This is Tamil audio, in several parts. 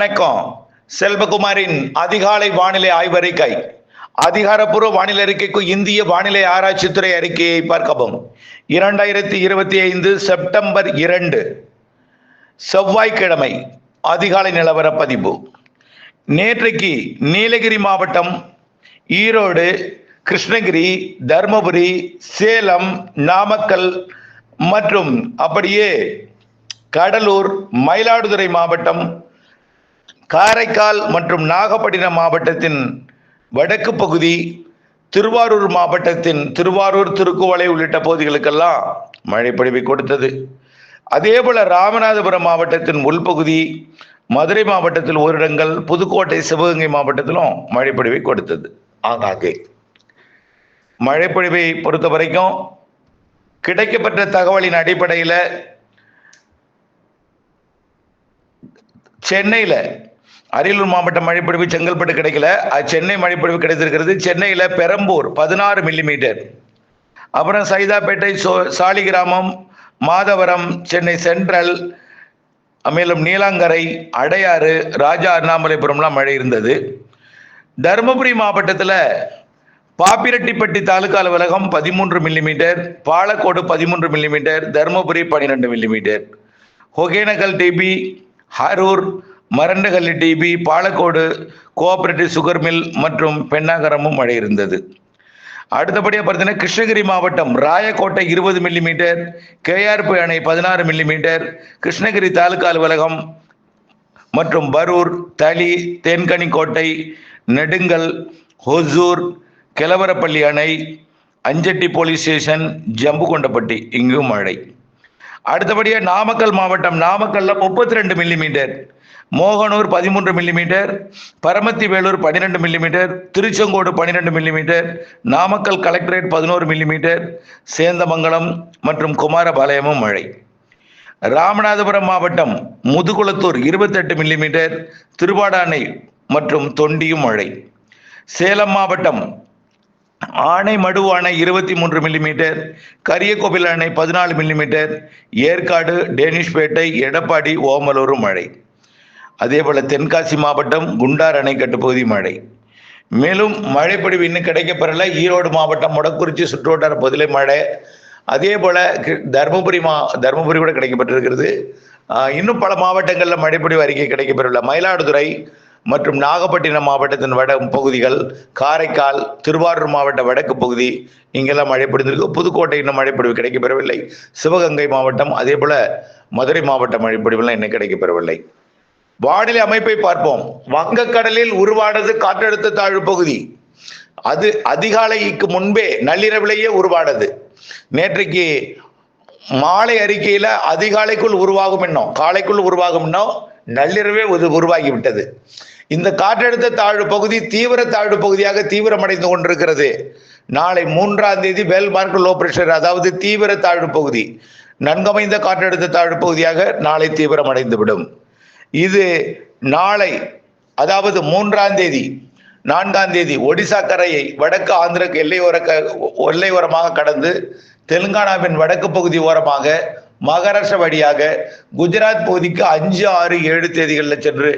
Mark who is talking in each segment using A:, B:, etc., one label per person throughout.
A: வணக்கம். செல்வகுமாரின் அதிகாலை வானிலை ஆய்வறிக்கை அதிகாரப்பூர்வ வானிலை அறிக்கைக்கு இந்திய வானிலை ஆராய்ச்சித்துறை அறிக்கையை பார்க்கவும். இரண்டாயிரத்தி இருபத்தி ஐந்து செப்டம்பர் இரண்டு செவ்வாய்க்கிழமை அதிகாலை நிலவர பதிவு. நேற்றைக்கு நீலகிரி மாவட்டம் ஈரோடு கிருஷ்ணகிரி தருமபுரி சேலம் நாமக்கல் மற்றும் அப்படியே கடலூர் மயிலாடுதுறை மாவட்டம் காரைக்கால் மற்றும் நாகப்பட்டினம் மாவட்டத்தின் வடக்கு பகுதி திருவாரூர் மாவட்டத்தின் திருவாரூர் திருக்குவளை உள்ளிட்ட பகுதிகளுக்கெல்லாம் மழை பொழிவை கொடுத்தது. அதேபோல ராமநாதபுரம் மாவட்டத்தின் உள்பகுதி மதுரை மாவட்டத்தில் ஓரிடங்கள் புதுக்கோட்டை சிவகங்கை மாவட்டத்திலும் மழைப்பொழிவை கொடுத்தது. ஆங்காங்கே. மழைப்பொழிவை பொறுத்த வரைக்கும் கிடைக்கப்பட்ட தகவலின் அடிப்படையில் சென்னையில் அரியலூர் மாவட்டம் மழைப்பொழிவு செங்கல்பட்டு கிடைக்கல. அது சென்னை மழைப்பொழிவு கிடைத்திருக்கிறது. சென்னையில் பெரம்பூர் பதினாறு மில்லிமீட்டர் அப்புறம் சைதாப்பேட்டை சோ சாலிகிராமம் மாதவரம் சென்னை சென்ட்ரல் மேலும் நீலாங்கரை அடையாறு ராஜா அண்ணாமலைபுரம்லாம் மழை இருந்தது. தருமபுரி மாவட்டத்தில் பாப்பிரெட்டிப்பட்டி தாலுகா அலுவலகம் பதிமூன்று மில்லிமீட்டர் பாலக்கோடு பதிமூன்று மில்லிமீட்டர் தருமபுரி பன்னிரெண்டு மில்லிமீட்டர் ஒகேனக்கல் டிபி ஹரூர் மரண்டகல்லி டிபி பாலக்கோடு கோஆபரேட்டிவ் சுகர் மில் மற்றும் பெண்ணாகரமும் மழை இருந்தது. அடுத்தபடியாக பார்த்தீங்கன்னா கிருஷ்ணகிரி மாவட்டம் ராயக்கோட்டை இருபது மில்லிமீட்டர் கேஆர்பி அணை பதினாறு மில்லிமீட்டர் கிருஷ்ணகிரி தாலுகா அலுவலகம் மற்றும் பரூர் தளி தேன்கனிக்கோட்டை நெடுங்கல் ஹொசூர் கிளவரப்பள்ளி அணை அஞ்சட்டி போலீஸ் ஸ்டேஷன் ஜம்புகொண்டப்பட்டி. இங்கும் மழை. அடுத்தபடியாக நாமக்கல் மாவட்டம் நாமக்கல்ல முப்பத்தி ரெண்டு மில்லிமீட்டர் மோகனூர் பதிமூன்று மில்லிமீட்டர் பரமத்தி வேலூர் பன்னிரெண்டு மில்லிமீட்டர் திருச்செங்கோடு பன்னிரெண்டு மில்லிமீட்டர் நாமக்கல் கலெக்டரேட் பதினோரு மில்லிமீட்டர் சேந்தமங்கலம் மற்றும் குமாரபாளையமும் மழை. ராமநாதபுரம் மாவட்டம் முதுகுளத்தூர் இருபத்தெட்டு மில்லிமீட்டர் திருவாடானை மற்றும் தொண்டியும் மழை. சேலம் மாவட்டம் ஆனைமடு அணை இருபத்தி மூன்று மில்லிமீட்டர் கரியக்கோவில் அணை பதினாலு மில்லிமீட்டர் ஏற்காடு டேனிஷ்பேட்டை எடப்பாடி ஓமலூரும் மழை. அதே போல தென்காசி மாவட்டம் குண்டார் அணைக்கட்டு பகுதி மழை. மேலும் மழைப்பொழிவு இன்னும் கிடைக்கப்பெறல. ஈரோடு மாவட்டம் முடக்குறிச்சி சுற்றுவட்டார பகுதியில் மழை. அதே போல கி- தருமபுரி மா தருமபுரி கூட கிடைக்கப்பட்டிருக்கிறது இன்னும் பல மாவட்டங்களில் மழைப்பொழிவு அறிக்கை கிடைக்கப்பெறவில்லை மயிலாடுதுறை மற்றும் நாகப்பட்டினம் மாவட்டத்தின் வட பகுதிகள் காரைக்கால் திருவாரூர் மாவட்ட வடக்கு பகுதி இங்கெல்லாம் மழை பொழிந்திருக்கு புதுக்கோட்டை இன்னும் மழைப்பொழிவு கிடைக்கப்பெறவில்லை. சிவகங்கை மாவட்டம் அதே போல மதுரை மாவட்ட மழைப்பொழிவுலாம் இன்னும் கிடைக்கப்பெறவில்லை. வானிலை அமைப்பை பார்ப்போம். வங்கக்கடலில் உருவானது காற்றழுத்த தாழ்வு பகுதி. அது அதிகாலைக்கு முன்பே நள்ளிரவிலேயே உருவானது. நேற்றைக்கு மாலை அறிக்கையில அதிகாலைக்குள் உருவாகும் இன்னும் காலைக்குள் உருவாகும் இன்னும் நள்ளிரவே உரு- உருவாகிவிட்டது. இந்த காற்றழுத்த தாழ்வு பகுதி தீவிர தாழ்வு பகுதியாக தீவிரமடைந்து கொண்டிருக்கிறது. நாளை மூன்றாம் தேதி வேல்மார்க் லோ பிரஷர் அதாவது தீவிர தாழ்வு பகுதி நன்கமைந்த காற்றழுத்த தாழ்வு பகுதியாக நாளை தீவிரமடைந்துவிடும். விடும் இது நாளை அதாவது மூன்றாம் தேதி நான்காம் தேதி ஒடிசா கரையை வடக்கு ஆந்திரக்கு எல்லையோர க எல்லையோரமாக கடந்து தெலுங்கானாவின் வடக்கு பகுதி ஓரமாக மகாராஷ்டிரா வழியாக குஜராத் பகுதிக்கு அஞ்சு ஆறு ஏழு தேதிகளில் சென்று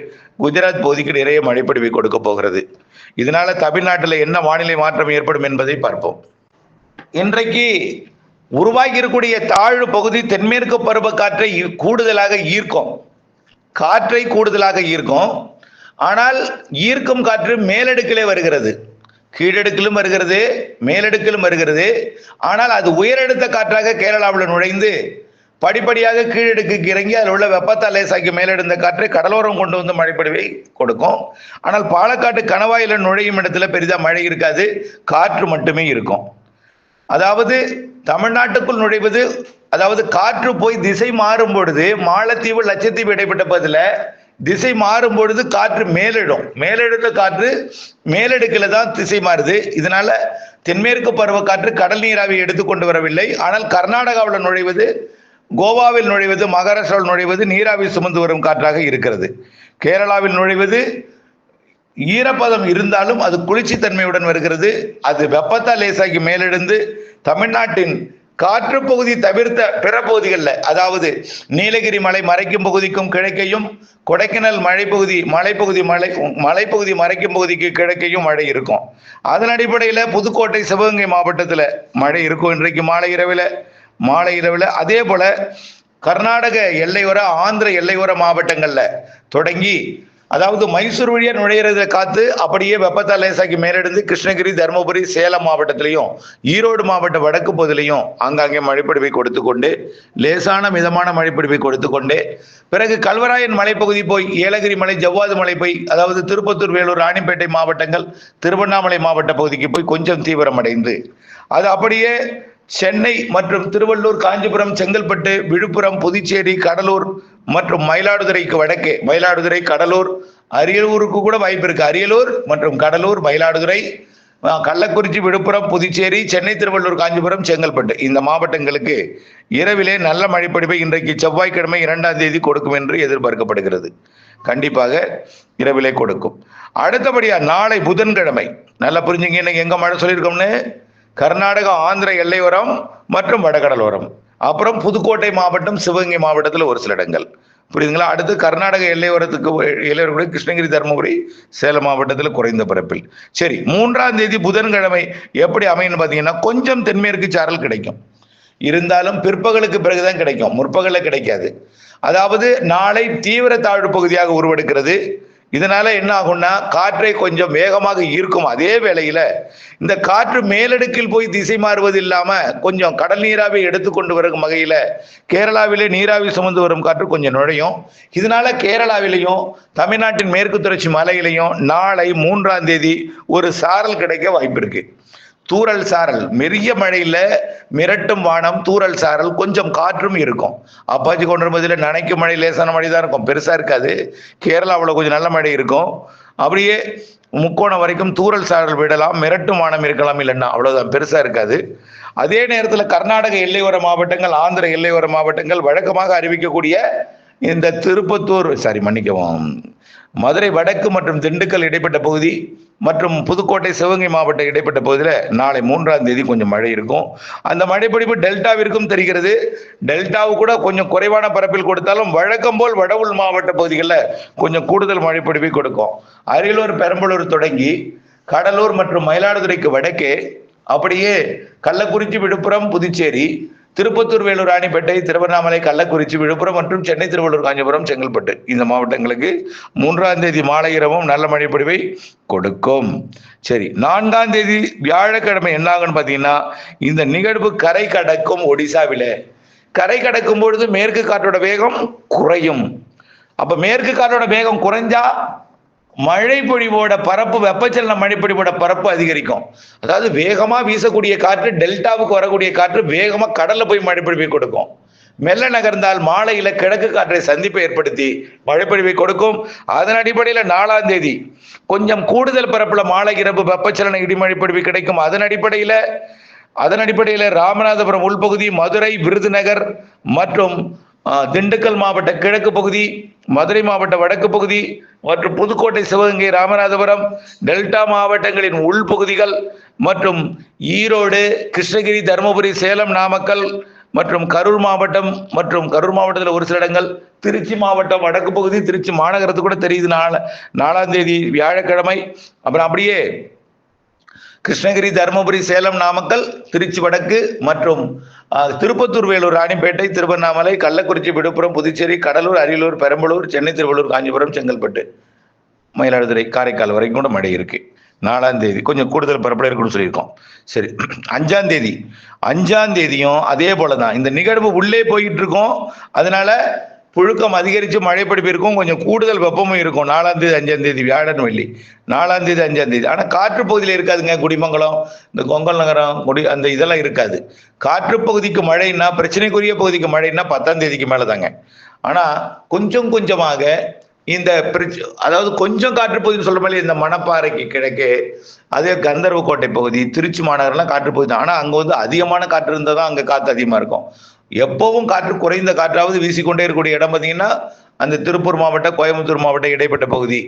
A: குஜராத் பகுதிக்கு நிறைய மழைப்பிடிவை கொடுக்க போகிறது. இதனால தமிழ்நாட்டில் என்ன வானிலை மாற்றம் ஏற்படும் என்பதை பார்ப்போம். இன்றைக்கு உருவாகி இருக்கக்கூடிய தாழ்வு பகுதி தென்மேற்கு பருவக்காற்றை கூடுதலாக ஈர்க்கும். காற்றை கூடுதலாக ஈர்க்கும். ஆனால் ஈர்க்கும் காற்று மேலடுக்கிலே வருகிறது. கீழடுக்கிலும் வருகிறது மேலடுக்கிலும் வருகிறது. ஆனால் அது உயரடுத்த காற்றாக கேரளாவில் நுழைந்து படிப்படியாக கீழடுக்கு இறங்கி அதில் உள்ள வெப்பத்தால் லேசாக்கி மேலெடுந்த காற்றை கடலோரம் கொண்டு வந்து மழைப்படிவை கொடுக்கும். ஆனால் பாலக்காட்டு கணவாயில் நுழையும் இடத்துல பெரிதாக மழை இருக்காது. காற்று மட்டுமே இருக்கும். அதாவது தமிழ்நாட்டுக்குள் நுழைவது அதாவது காற்று போய் திசை மாறும் பொழுது மாலத்தீவு லட்சத்தீவு இடைப்பட்ட பகுதியில் திசை மாறும் பொழுது காற்று மேலிடும். மேலெடுத்த காற்று மேலடுக்கில தான் திசை மாறுது. இதனால தென்மேற்கு பருவ காற்று கடல் நீராவி எடுத்து கொண்டு வரவில்லை. ஆனால் கர்நாடகாவில் நுழைவது கோவாவில் நுழைவது மகாராஷ்டிராவில் நுழைவது நீராவி சுமந்து வரும் காற்றாக இருக்கிறது. கேரளாவில் நுழைவது ஈரப்பதம் இருந்தாலும் அது குளிர்ச்சி தன்மையுடன் வருகிறது. அது வெப்பத்தால் லேசாகி மேலெழுந்து தமிழ்நாட்டின் காற்று பகுதி தவிர்த்த பிற பகுதிகளில் அதாவது நீலகிரி மலை மறைக்கும் பகுதிக்கும் கிழக்கையும் கொடைக்கானல் மலைப்பகுதி மலைப்பகுதி மலை மலைப்பகுதி மறைக்கும் பகுதிக்கு கிழக்கையும் மழை இருக்கும். அதன் அடிப்படையில் புதுக்கோட்டை சிவகங்கை மாவட்டத்தில் மழை இருக்கும் இன்றைக்கு மாலை இரவில் மாலை இரவில். அதே போல கர்நாடக எல்லையோர ஆந்திர எல்லையோர மாவட்டங்களில் தொடங்கி அதாவது மைசூர் வழியா நுழையிறத காத்து அப்படியே வெப்பத்தால் லேசாக்கி மேலெடுந்து கிருஷ்ணகிரி தருமபுரி சேலம் மாவட்டத்திலையும் ஈரோடு மாவட்ட வடக்கு பகுதியிலையும் ஆங்காங்கே மழைப்பிடிப்பை கொடுத்து கொண்டு லேசான மிதமான மழைப்பிடிப்பை கொடுத்து கொண்டு பிறகு கல்வராயன் மலைப்பகுதி போய் ஏலகிரி மலை ஜவ்வாது மலை போய் அதாவது திருப்பத்தூர் வேலூர் ராணிப்பேட்டை மாவட்டங்கள் திருவண்ணாமலை மாவட்ட பகுதிக்கு போய் கொஞ்சம் தீவிரமடைந்து அது அப்படியே சென்னை மற்றும் திருவள்ளூர் காஞ்சிபுரம் செங்கல்பட்டு விழுப்புரம் புதுச்சேரி கடலூர் மற்றும் மயிலாடுதுறைக்கு வடக்கே. மயிலாடுதுறை கடலூர் அரியலூருக்கு கூட வாய்ப்பு இருக்கு. அரியலூர் மற்றும் கடலூர் மயிலாடுதுறை கள்ளக்குறிச்சி விழுப்புரம் புதுச்சேரி சென்னை திருவள்ளூர் காஞ்சிபுரம் செங்கல்பட்டு. இந்த மாவட்டங்களுக்கு இரவிலே நல்ல மழைப்பொழிவை இன்றைக்கு செவ்வாய்க்கிழமை இரண்டாம் தேதி கொடுக்கும் என்று எதிர்பார்க்கப்படுகிறது. கண்டிப்பாக இரவிலே கொடுக்கும். அடுத்தபடியா நாளை புதன்கிழமை. நல்லா புரிஞ்சுங்க இன்னைக்கு எங்க மழை சொல்லியிருக்கோம்னு? கர்நாடகா ஆந்திர எல்லையோரம் மற்றும் வடகடலோரம். அப்புறம் புதுக்கோட்டை மாவட்டம் சிவகங்கை மாவட்டத்தில் ஒரு சில இடங்கள். புரியுதுங்களா? அடுத்து கர்நாடக எல்லையோரத்துக்கு எல்லையோரக்கூடிய கிருஷ்ணகிரி தருமபுரி சேலம் மாவட்டத்தில் குறைந்த பரப்பில். சரி மூன்றாம் தேதி புதன்கிழமை எப்படி அமையும்னு பார்த்தீங்கன்னா கொஞ்சம் தென்மேற்கு சாரல் கிடைக்கும். இருந்தாலும் பிற்பகலுக்கு பிறகுதான் கிடைக்கும். முற்பகலில் கிடைக்காது. அதாவது நாளை தீவிர தாழ்வு பகுதியாக உருவெடுக்கிறது. இதனால என்ன ஆகும்னா காற்றை கொஞ்சம் வேகமாக ஈர்க்கும். அதே வேளையில இந்த காற்று மேலடுக்கில் போய் திசை மாறுவது இல்லாம கொஞ்சம் கடல் நீராவை எடுத்துக்கொண்டு வரும் வகையில கேரளாவிலே நீராவி சுமந்து வரும் காற்று கொஞ்சம் நுழையும். இதனால கேரளாவிலையும் தமிழ்நாட்டின் மேற்கு தொடர்ச்சி மலையிலையும் நாளை மூன்றாம் தேதி ஒரு சாரல் கிடைக்க வாய்ப்பு இருக்கு தூறல் சாரல். மெரிய மழையில மிரட்டும் வானம் தூறல் சாரல் கொஞ்சம் காற்றும் இருக்கும். அப்பாச்சி கொண்டிருப்பதில் நனைக்கும் மழை லேசான மழை தான் இருக்கும். பெருசா இருக்காது. கேரளாவில் கொஞ்சம் நல்ல மழை இருக்கும். அப்படியே முக்கோணம் வரைக்கும் தூரல் சாரல் விடலாம் மிரட்டும் வானம் இருக்கலாம் இல்லைன்னா அவ்வளவுதான். பெருசா இருக்காது. அதே நேரத்தில் கர்நாடக எல்லையோர மாவட்டங்கள் ஆந்திர எல்லையோர மாவட்டங்கள் வழக்கமாக அறிவிக்கக்கூடிய இந்த திருப்பத்தூர் சாரி மன்னிக்கவும். மதுரை வடக்கு மற்றும் திண்டுக்கல் இடைப்பட்ட பகுதி மற்றும் புதுக்கோட்டை சிவகங்கை மாவட்ட இடைப்பட்ட பகுதியில் நாளை மூன்றாம் தேதி கொஞ்சம் மழை இருக்கும். அந்த மழைப்பிடிப்பு டெல்டாவிற்கும் தெரிகிறது. டெல்டாவு கூட கொஞ்சம் குறைவான பரப்பில் கொடுத்தாலும் வழக்கம் போல் வட உள் மாவட்ட பகுதிகளில் கொஞ்சம் கூடுதல் மழைப்பிடிப்பை கொடுக்கும். அரியலூர் பெரம்பலூர் தொடங்கி கடலூர் மற்றும் மயிலாடுதுறைக்கு வடக்கே அப்படியே கள்ளக்குறிச்சி விழுப்புரம் புதுச்சேரி திருப்பத்தூர் வேலூர் ராணிப்பேட்டை திருவண்ணாமலை கள்ளக்குறிச்சி விழுப்புரம் மற்றும் சென்னை திருவள்ளூர் காஞ்சிபுரம் செங்கல்பட்டு. இந்த மாவட்டங்களுக்கு மூன்றாம் தேதி மாலை இரவும் நல்ல மழை பொழிவை கொடுக்கும். சரி நான்காம் தேதி வியாழக்கிழமை என்னாகும்னு பார்த்தீங்கன்னா இந்த நிகழ்வு கரை கடக்கும் ஒடிசாவில. கரை கடக்கும் பொழுது மேற்கு காற்றோட வேகம் குறையும். அப்ப மேற்கு காற்றோட வேகம் குறைஞ்சா மழை பொழிவோட பரப்பு வெப்பச்சலன மழை பொழிவோட பரப்பு அதிகரிக்கும். அதாவது வேகமாக வீசக்கூடிய காற்று டெல்டாவுக்கு வரக்கூடிய காற்று வேகமாக கடலில் போய் மழை பொழிவை கொடுக்கும். மெல்ல நகர்ந்தால் மாலையில் கிழக்கு காற்றை சந்திப்பை ஏற்படுத்தி மழைப்பொழிவை கொடுக்கும். அதன் அடிப்படையில் நாலாம் தேதி கொஞ்சம் கூடுதல் பரப்பில் மாலை இரவு வெப்பச்சலன இடிமழை பொழிவு கிடைக்கும். அதன் அடிப்படையில் அதன் அடிப்படையில் ராமநாதபுரம் உள்பகுதி மதுரை விருதுநகர் மற்றும் திண்டுக்கல் மாவட்ட கிழக்கு பகுதி மதுரை மாவட்ட வடக்கு பகுதி மற்றும் புதுக்கோட்டை சிவகங்கை ராமநாதபுரம் டெல்டா மாவட்டங்களின் உள்பகுதிகள் மற்றும் ஈரோடு கிருஷ்ணகிரி தருமபுரி சேலம் நாமக்கல் மற்றும் கரூர் மாவட்டம் மற்றும் கரூர் மாவட்டத்தில் ஒரு சில இடங்கள் திருச்சி மாவட்டம் வடக்கு பகுதி திருச்சி மாநகரத்து கூட தெரியுது. நாலு நாலாம் தேதி வியாழக்கிழமை. அப்புறம் அப்படியே கிருஷ்ணகிரி தருமபுரி சேலம் நாமக்கல் திருச்சி வடக்கு மற்றும் திருப்பத்தூர் வேலூர் ராணிப்பேட்டை திருவண்ணாமலை கள்ளக்குறிச்சி விழுப்புரம் புதுச்சேரி கடலூர் அரியலூர் பெரம்பலூர் சென்னை திருவள்ளூர் காஞ்சிபுரம் செங்கல்பட்டு மயிலாடுதுறை காரைக்கால் வரைக்கும் கூட மழை இருக்கு. நாலாம் தேதி. கொஞ்சம் கூடுதல் பரப்பட இருக்குன்னு சொல்லியிருக்கோம். சரி. அஞ்சாம் தேதி. அஞ்சாம் தேதியும் அதே போல தான் இந்த நிகழ்வு உள்ளே போயிட்டு இருக்கோம். அதனால புழுக்கம் அதிகரித்து மழைப்பிடிப்பு இருக்கும் கொஞ்சம் கூடுதல் வெப்பமும் இருக்கும். நாலாம் தேதி அஞ்சாம் தேதி வியாழன் வெள்ளி. நாலாம் தேதி அஞ்சாம் தேதி. ஆனால் காற்று பகுதியில் இருக்காதுங்க குடிமங்கலம் இந்த கொங்கல் நகரம் குடி அந்த இதெல்லாம் இருக்காது. காற்று பகுதிக்கு மழைன்னா பிரச்சனைக்குரிய பகுதிக்கு மழைன்னா பத்தாம் தேதிக்கு மேலே தாங்க ஆனால் கொஞ்சம் கொஞ்சமாக இந்த பிரச்ச- அதாவது கொஞ்சம் காற்று பகுதின்னு சொல்ற மாதிரி இந்த மணப்பாறைக்கு கிழக்கே அதே கந்தர்வ கோட்டை பகுதி திருச்சி மாநகரம்லாம் காற்று பகுதி தான். ஆனால் அங்கே வந்து அதிகமான காற்று இருந்தால் தான் அங்கே காற்று அதிகமாக இருக்கும். எப்பவும் காற்று குறைந்த காற்றாவது வீசிக்கொண்டே இருக்கக்கூடிய இடம் பார்த்தீங்கன்னா அந்த திருப்பூர் மாவட்டம் கோயம்புத்தூர் மாவட்டம் இடைப்பட்ட பகுதி.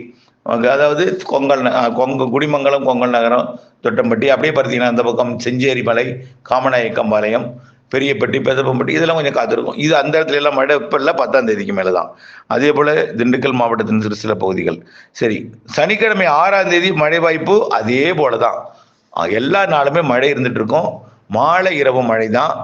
A: அதாவது கொங்கல் ந- கொங்கு குடிமங்கலம் கொங்கல் நகரம் தொட்டம்பட்டி அப்படியே பார்த்தீங்கன்னா அந்த பக்கம் செஞ்சேரி மலை காமநாயக்கம்பாளையம் பெரியப்பட்டி பெதப்பம்பட்டி இதெல்லாம் கொஞ்சம் காத்திருக்கும் இது அந்த இடத்துல எல்லாம் மழை இப்போ இல்லை பத்தாம் தேதிக்கு மேலே தான் அதே போல் திண்டுக்கல் மாவட்டத்தின் சிறு சில பகுதிகள். சரி சனிக்கிழமை ஆறாம் தேதி மழை வாய்ப்பு அதே போல தான் எல்லா நாளுமே மழை இருந்துட்டு இருக்கும். மாலை இரவு மழை தான்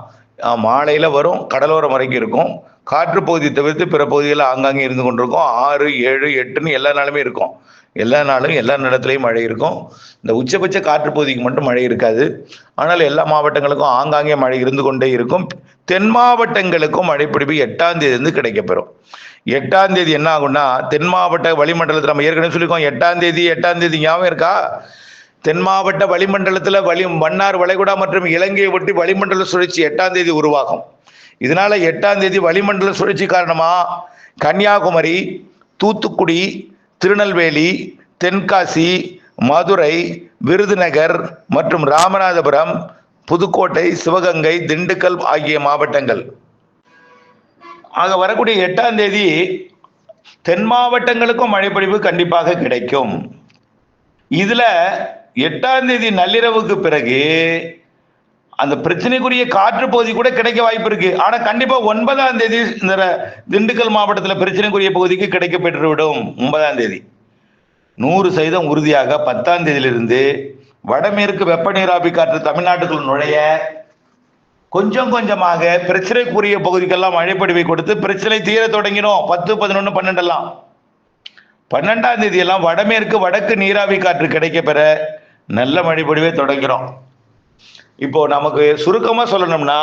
A: மாலையில் வரும் கடலோரம் வரைக்கும் இருக்கும். காற்று பகுதி தவிர்த்து பிற பகுதிகளில் ஆங்காங்கே இருந்து கொண்டிருக்கும். ஆறு ஏழு எட்டுன்னு எல்லா நாளுமே இருக்கும். எல்லா நாளும் எல்லா இடத்துலையும் மழை இருக்கும். இந்த உச்சபட்ச காற்று பகுதிக்கு மட்டும் மழை இருக்காது. ஆனால் எல்லா மாவட்டங்களுக்கும் ஆங்காங்கே மழை இருந்து கொண்டே இருக்கும். தென் மாவட்டங்களுக்கும் மழைப்பிடிப்பு எட்டாம் தேதியிலிருந்து கிடைக்கப்பெறும். எட்டாம் தேதி என்ன ஆகும்னா தென் மாவட்ட வளிமண்டலத்தில் நம்ம ஏற்கனவே சொல்லியிருக்கோம். எட்டாம் தேதி எட்டாம் தேதி ஞாபகம் இருக்கா? தென் மாவட்ட வளிமண்டலத்தில் வளி மன்னார் வளைகுடா மற்றும் இலங்கையை ஒட்டி வளிமண்டல சுழற்சி எட்டாம் தேதி உருவாகும். இதனால எட்டாம் தேதி வளிமண்டல சுழற்சி காரணமாக கன்னியாகுமரி தூத்துக்குடி திருநெல்வேலி தென்காசி மதுரை விருதுநகர் மற்றும் ராமநாதபுரம் புதுக்கோட்டை சிவகங்கை திண்டுக்கல் ஆகிய மாவட்டங்கள். ஆக வரக்கூடிய எட்டாம் தேதி தென் மாவட்டங்களுக்கும் மழைப்பொழிவு கண்டிப்பாக கிடைக்கும். இதில் எட்டாம் தேதி நள்ளிரவுக்கு பிறகு அந்த பிரச்சனைக்குரிய காற்று பகுதி கூட கிடைக்க வாய்ப்பு இருக்கு. ஆனா கண்டிப்பா ஒன்பதாம் தேதி இந்த திண்டுக்கல் மாவட்டத்தில் பிரச்சனைக்குரிய பகுதிக்கு கிடைக்க பெற்றுவிடும் ஒன்பதாம் தேதி. நூறு சதவீதம் உறுதியாக பத்தாம் தேதியிலிருந்து வடமேற்கு வெப்ப நீராவி காற்று தமிழ்நாட்டுக்குள் நுழைய கொஞ்சம் கொஞ்சமாக பிரச்சனைக்குரிய பகுதிக்கெல்லாம் மழைப்படிவை கொடுத்து பிரச்சனை தீர தொடங்கினோம். பத்து பதினொன்று பன்னெண்டெல்லாம். பன்னெண்டாம் தேதியெல்லாம் வடமேற்கு வடக்கு நீராவி காற்று கிடைக்க பெற நல்ல மழைப்பொழிவை தொடங்கிறோம் இப்போ நமக்கு சுருக்கமாக சொல்லணும்னா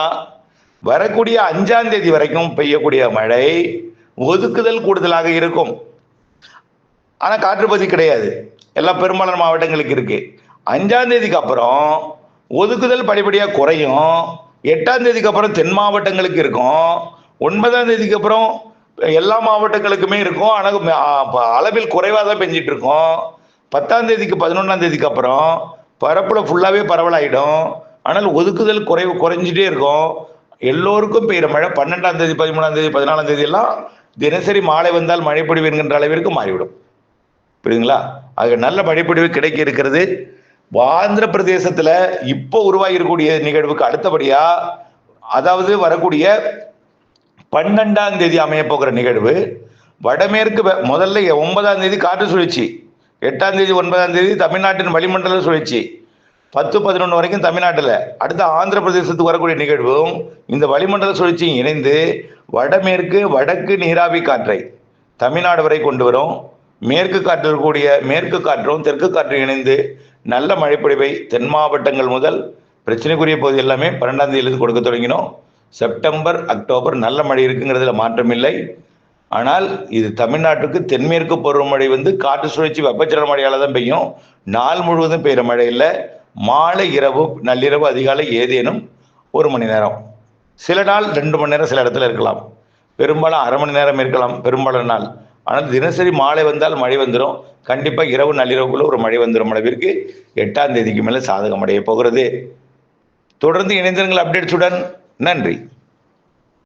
A: வரக்கூடிய அஞ்சாம் தேதி வரைக்கும் பெய்யக்கூடிய மழை ஒதுக்குதல் கூடுதலாக இருக்கும். ஆனால் காற்றுப்பதி கிடையாது. எல்லாம் பெரும்பாலான மாவட்டங்களுக்கு இருக்கு. அஞ்சாம் தேதிக்கு அப்புறம் ஒதுக்குதல் படிப்படியாக குறையும். எட்டாம் தேதிக்கு அப்புறம் தென் மாவட்டங்களுக்கு இருக்கும். ஒன்பதாம் தேதிக்கு அப்புறம் எல்லா மாவட்டங்களுக்குமே இருக்கும். ஆனால் அளவில் குறைவாக தான் பெஞ்சிட்டு இருக்கோம். பத்தாம் தேதிக்கு பதினொன்றாம் தேதிக்கு அப்புறம் பரப்பில் ஃபுல்லாகவே பரவலாயிடும். ஆனால் ஒதுக்குதல் குறைவு குறைஞ்சிட்டே இருக்கும். எல்லோருக்கும் பெய்கிற மழை பன்னெண்டாம் தேதி பதிமூணாம் தேதி பதினாலாம் தேதி எல்லாம் தினசரி மாலை வந்தால் மழை பொழிவு என்கின்ற அளவிற்கு மாறிவிடும். புரியுதுங்களா? அது நல்ல மழைப்பொழிவு கிடைக்க இருக்கிறது. ஆந்திர பிரதேசத்தில் இப்போ உருவாகிருக்கக்கூடிய நிகழ்வுக்கு அடுத்தபடியாக அதாவது வரக்கூடிய பன்னெண்டாம் தேதி அமைய போகிற நிகழ்வு வடமேற்கு முதல்ல ஒன்பதாம் தேதி காற்று சுழற்சி. எட்டாம் தேதி ஒன்பதாம் தேதி தமிழ்நாட்டின் வளிமண்டல சுழற்சி. பத்து பதினொன்று வரைக்கும் தமிழ்நாட்டில். அடுத்து ஆந்திர பிரதேசத்துக்கு வரக்கூடிய நிகழ்வும் இந்த வளிமண்டல சுழற்சியும் இணைந்து வடமேற்கு வடக்கு நீராவி காற்றை தமிழ்நாடு வரை கொண்டு வரும். மேற்கு காற்று இருக்கக்கூடிய மேற்கு காற்றும் தெற்கு காற்றும் இணைந்து நல்ல மழைப்பொழிவை தென் மாவட்டங்கள் முதல் பிரச்சனைக்குரிய பகுதி எல்லாமே பன்னெண்டாம் தேதியிலிருந்து கொடுக்க தொடங்கினோம். செப்டம்பர் அக்டோபர் நல்ல மழை இருக்குங்கிறதுல மாற்றமில்லை. ஆனால் இது தமிழ்நாட்டுக்கு தென்மேற்கு பருவமழை வந்து காற்று சுழற்சி வெப்பச்சலன மழையால தான் பெய்யும். நாள் முழுவதும் பெய்கிற மழை இல்லை. மாலை இரவு நள்ளிரவு அதிகாலை ஏதேனும் ஒரு மணி நேரம். சில நாள் ரெண்டு மணி நேரம் சில இடத்துல இருக்கலாம். பெரும்பாலும் அரை மணி நேரம் இருக்கலாம் பெரும்பாலான நாள். ஆனால் தினசரி மாலை வந்தால் மழை வந்துடும் கண்டிப்பாக இரவு நள்ளிரவுக்குள்ள ஒரு மழை வந்துடும் அளவிற்கு. எட்டாம் தேதிக்கு மேலே சாதகம் அடைய போகிறது. தொடர்ந்து இணைந்திருங்கள் அப்டேட்ஸுடன். நன்றி.